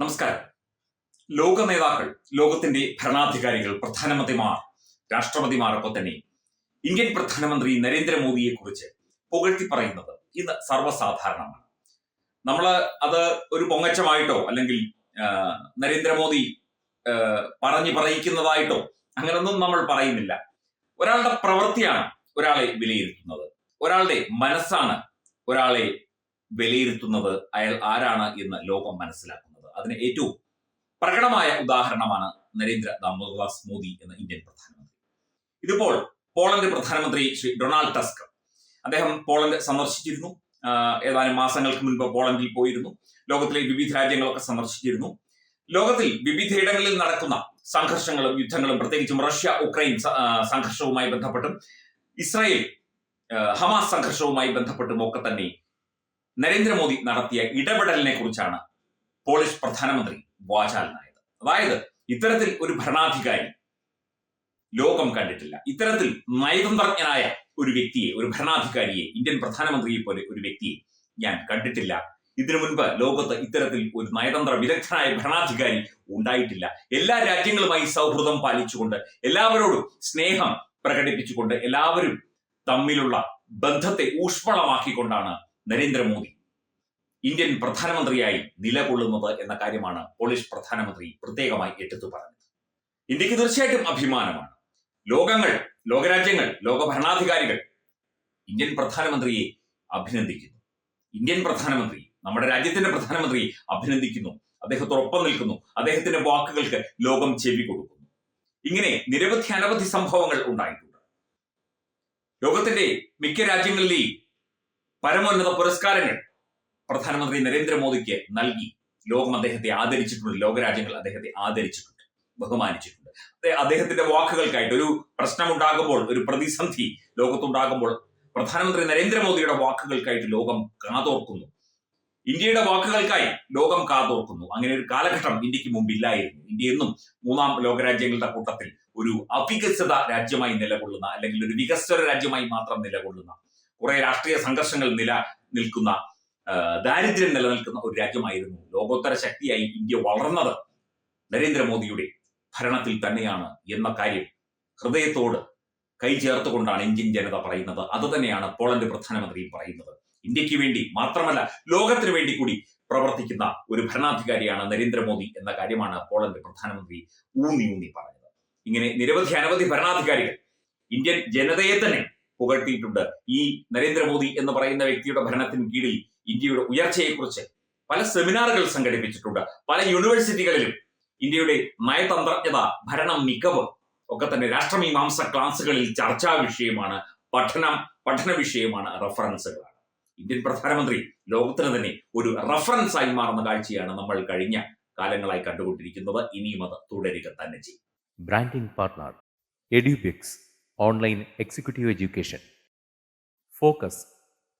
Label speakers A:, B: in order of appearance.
A: നമസ്കാരം. ലോക നേതാക്കൾ ലോകത്തിന്റെ ഭരണാധികാരികൾ പ്രധാനമന്ത്രിമാർ രാഷ്ട്രപതിമാർ ഒക്കെ തന്നെ ഇന്ത്യൻ പ്രധാനമന്ത്രി നരേന്ദ്രമോദിയെ കുറിച്ച് പുകഴ്ത്തി പറയുന്നത് ഇന്ന് സർവസാധാരണമാണ്. നമ്മൾ അത് ഒരു പൊങ്ങച്ചമായിട്ടോ അല്ലെങ്കിൽ നരേന്ദ്രമോദി പറഞ്ഞു പറയിക്കുന്നതായിട്ടോ അങ്ങനൊന്നും നമ്മൾ പറയുന്നില്ല. ഒരാളുടെ പ്രവൃത്തിയാണ് ഒരാളെ വിലയിരുത്തുന്നത്. ഒരാളുടെ മനസ്സാണ് ഒരാളെ വിലയിരുത്തുന്നത്. അയാൾ ആരാണ് എന്ന് ലോകം മനസ്സിലാക്കുന്നത്. അതിന് ഏറ്റവും പ്രകടമായ ഉദാഹരണമാണ് നരേന്ദ്ര ദാമോദാസ് മോദി എന്ന ഇന്ത്യൻ പ്രധാനമന്ത്രി. ഇതിപ്പോൾ പോളണ്ട് പ്രധാനമന്ത്രി ശ്രീ ഡൊണാൾഡ് ടസ്ക്. അദ്ദേഹം പോളണ്ട് സന്ദർശിച്ചിരുന്നു. ഏതാനും മാസങ്ങൾക്ക് മുൻപ് പോളണ്ടിൽ പോയിരുന്നു. ലോകത്തിലെ വിവിധ രാജ്യങ്ങളൊക്കെ സന്ദർശിച്ചിരുന്നു. ലോകത്തിൽ വിവിധയിടങ്ങളിൽ നടക്കുന്ന സംഘർഷങ്ങളും യുദ്ധങ്ങളും പ്രത്യേകിച്ചും റഷ്യ ഉക്രൈൻ സംഘർഷവുമായി ബന്ധപ്പെട്ടും ഇസ്രായേൽ ഹമാസ് സംഘർഷവുമായി ബന്ധപ്പെട്ടും ഒക്കെ തന്നെ നരേന്ദ്രമോദി നടത്തിയ ഇടപെടലിനെ കുറിച്ചാണ് പോളിഷ് പ്രധാനമന്ത്രി വാചാലനായത് അതായത് ഇത്തരത്തിൽ ഒരു ഭരണാധികാരി ലോകം കണ്ടിട്ടില്ല. ഇത്തരത്തിൽ നയതന്ത്രജ്ഞനായ ഒരു വ്യക്തിയെ ഒരു ഭരണാധികാരിയെ ഇന്ത്യൻ പ്രധാനമന്ത്രിയെ പോലെ ഒരു വ്യക്തിയെ ഞാൻ കണ്ടിട്ടില്ല. ഇതിനു മുൻപ് ലോകത്ത് ഇത്തരത്തിൽ ഒരു നയതന്ത്ര വിദഗ്ധനായ ഭരണാധികാരി ഉണ്ടായിട്ടില്ല. എല്ലാ രാജ്യങ്ങളുമായി സൗഹൃദം പാലിച്ചുകൊണ്ട് എല്ലാവരോടും സ്നേഹം പ്രകടിപ്പിച്ചുകൊണ്ട് എല്ലാവരും തമ്മിലുള്ള ബന്ധത്തെ ഊഷ്മളമാക്കിക്കൊണ്ടാണ് നരേന്ദ്രമോദി ഇന്ത്യൻ പ്രധാനമന്ത്രിയായി നിലകൊള്ളുന്നത് എന്ന കാര്യമാണ് പോളിഷ് പ്രധാനമന്ത്രി പ്രത്യേകമായി എടുത്തു പറഞ്ഞത്. ഇന്ത്യയ്ക്ക് തീർച്ചയായിട്ടും അഭിമാനമാണ്. ലോകങ്ങൾ ലോകരാജ്യങ്ങൾ ലോക ഭരണാധികാരികൾ ഇന്ത്യൻ പ്രധാനമന്ത്രിയെ അഭിനന്ദിക്കുന്നു. ഇന്ത്യൻ പ്രധാനമന്ത്രി നമ്മുടെ രാജ്യത്തിന്റെ പ്രധാനമന്ത്രി അഭിനന്ദിക്കുന്നു. അദ്ദേഹത്തോടൊപ്പം നിൽക്കുന്നു. അദ്ദേഹത്തിന്റെ വാക്കുകൾക്ക് ലോകം ചെവി കൊടുക്കുന്നു. ഇങ്ങനെ നിരവധി അനവധി സംഭവങ്ങൾ ഉണ്ടായിട്ടുണ്ട്. ലോകത്തിന്റെ മിക്ക രാജ്യങ്ങളിലെയും പരമോന്നത പുരസ്കാരങ്ങൾ പ്രധാനമന്ത്രി നരേന്ദ്രമോദിക്ക് നൽകി. ലോകം അദ്ദേഹത്തെ ആദരിച്ചിട്ടുണ്ട് ലോകരാജ്യങ്ങൾ അദ്ദേഹത്തെ ആദരിച്ചിട്ടുണ്ട് ബഹുമാനിച്ചിട്ടുണ്ട്. അദ്ദേഹത്തിന്റെ വാക്കുകൾക്കായിട്ട് ഒരു പ്രശ്നമുണ്ടാകുമ്പോൾ ഒരു പ്രതിസന്ധി ലോകത്തുണ്ടാകുമ്പോൾ പ്രധാനമന്ത്രി നരേന്ദ്രമോദിയുടെ വാക്കുകൾക്കായിട്ട് ലോകം കാതോർക്കുന്നു. ഇന്ത്യയുടെ വാക്കുകൾക്കായി ലോകം കാതോർക്കുന്നു. അങ്ങനെ ഒരു കാലഘട്ടം ഇന്ത്യയ്ക്ക് മുമ്പില്ലായിരുന്നു. ഇന്ത്യ എന്നും മൂന്നാം ലോകരാജ്യങ്ങളുടെ കൂട്ടത്തിൽ ഒരു അവികസിത രാജ്യമായി നിലകൊള്ളുന്ന അല്ലെങ്കിൽ ഒരു വികസ്വര രാജ്യമായി മാത്രം നിലകൊള്ളുന്ന കുറെ രാഷ്ട്രീയ സംഘർഷങ്ങൾ നില നിൽക്കുന്ന ദാരിദ്ര്യം നിലനിൽക്കുന്ന ഒരു രാജ്യമായിരുന്നു. ലോകോത്തര ശക്തിയായി ഇന്ത്യ വളർന്നത് നരേന്ദ്രമോദിയുടെ ഭരണത്തിൽ തന്നെയാണ് എന്ന കാര്യം ഹൃദയത്തോട് കൈ ചേർത്തുകൊണ്ടാണ് ഇന്ത്യൻ ജനത പറയുന്നത്. അത് തന്നെയാണ് പോളണ്ട് പ്രധാനമന്ത്രി പറയുന്നത്. ഇന്ത്യയ്ക്ക് വേണ്ടി മാത്രമല്ല ലോകത്തിന് വേണ്ടി കൂടി പ്രവർത്തിക്കുന്ന ഒരു ഭരണാധികാരിയാണ് നരേന്ദ്രമോദി എന്ന കാര്യമാണ് പോളണ്ട് പ്രധാനമന്ത്രി ഊന്നി ഊന്നി പറഞ്ഞത്. ഇങ്ങനെ നിരവധി അനവധി ഭരണാധികാരികൾ ഇന്ത്യൻ ജനതയെ തന്നെ പുകഴ്ത്തിയിട്ടുണ്ട്. ഈ നരേന്ദ്രമോദി എന്ന് പറയുന്ന വ്യക്തിയുടെ ഭരണത്തിന് കീഴിൽ ഇന്ത്യയുടെ ഉയർച്ചയെക്കുറിച്ച് പല സെമിനാറുകൾ സംഘടിപ്പിച്ചിട്ടുണ്ട്. പല യൂണിവേഴ്സിറ്റികളിലും ഇന്ത്യയുടെ നയതന്ത്രജ്ഞത ഭരണ മികവ് ഒക്കെ തന്നെ രാഷ്ട്രമീമാംസ ക്ലാസുകളിൽ ചർച്ചാ വിഷയമാണ് പഠനം പഠന വിഷയമാണ് റഫറൻസുകളാണ്. ഇന്ത്യൻ പ്രധാനമന്ത്രി ലോകത്തിന് തന്നെ ഒരു റഫറൻസ് ആയി മാറുന്ന കാഴ്ചയാണ് നമ്മൾ കഴിഞ്ഞ കാലങ്ങളായി കണ്ടുകൊണ്ടിരിക്കുന്നത്. ഇനിയും അത് തുടരുക തന്നെ ചെയ്യും.
B: Branding partner Edubix online executive education focus